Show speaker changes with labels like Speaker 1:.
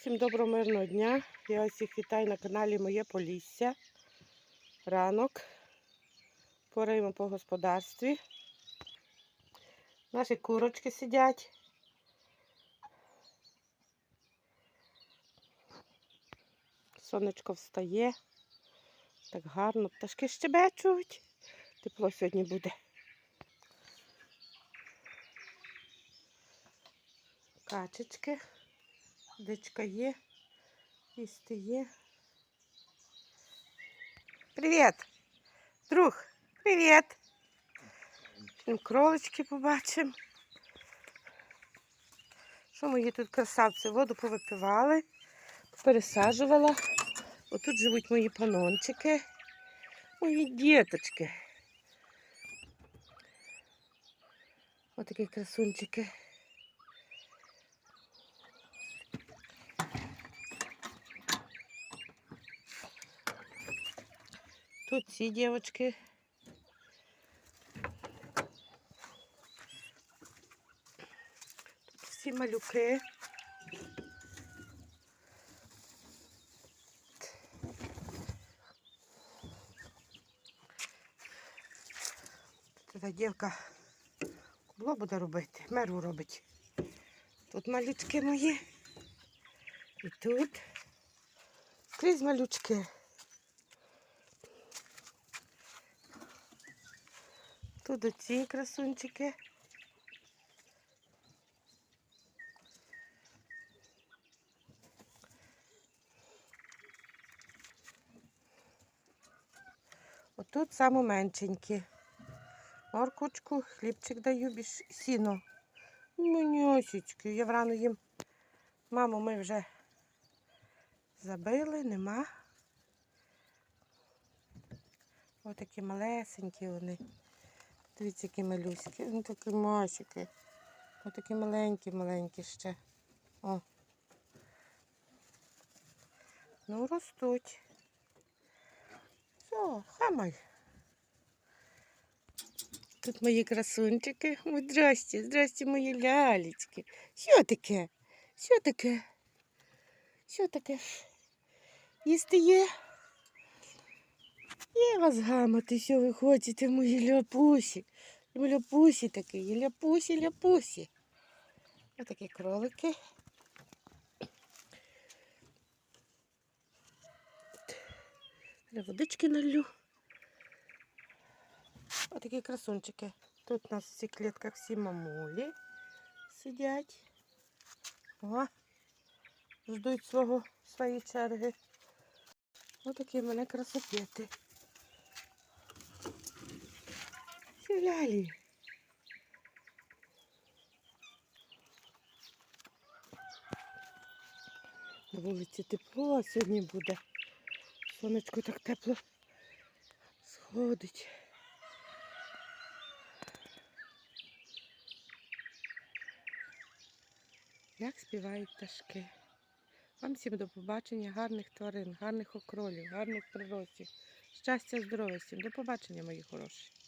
Speaker 1: Всім доброго мирного дня. Я вас всіх вітаю на каналі Моє Полісся. Ранок. Пораємо по господарстві. Наші курочки сидять. Сонечко встає. Так гарно. Пташки щебечуть. Тепло сьогодні буде. Качечки. Дичка є. Їсти є. Привіт! Друг, привіт! Кролички побачимо. Що мої тут красавці? Воду повипивали, пересаджувала. Отут живуть мої панончики, мої діточки. Отакі красунчики. Тут ці дівчатки. Тут всі малюки. Тут та дівка кубло буде робити, меру робить. Тут малючки мої. І тут скрізь малючки. Тут оці красунчики. Отут саме меншенькі. Моркочку, хлібчик даю, більш сіно. Манюсечки. Я врано їм. Маму ми вже забили, нема. Отакі малесенькі вони. Дивіться, які малюськи. Ну такі масики. Ось такі маленькі-маленькі ще. О. Ну, ростуть. Все, хамай. Тут мої красунчики. Ой, здрасте, здрасте, мої лялечки. Що таке? Що таке? Що таке? Їсти є? Є вас гамати, що ви хочете, мої ляпусі. Ляпусі такі, ляпусі, ляпусі. Ось такі кролики. Я водички налью. Ось такі красунчики. Тут у нас в цих клітках всі мамулі сидять. О, ждуть свого, своєї черги. Ось такі в мене красопети. Лялі. На вулиці тепло, а сьогодні буде. Сонечко так тепло сходить. Як співають пташки. Вам всім до побачення, гарних тварин, гарних окролів, гарних приростів. Щастя, здоров'я всім. До побачення, мої хороші.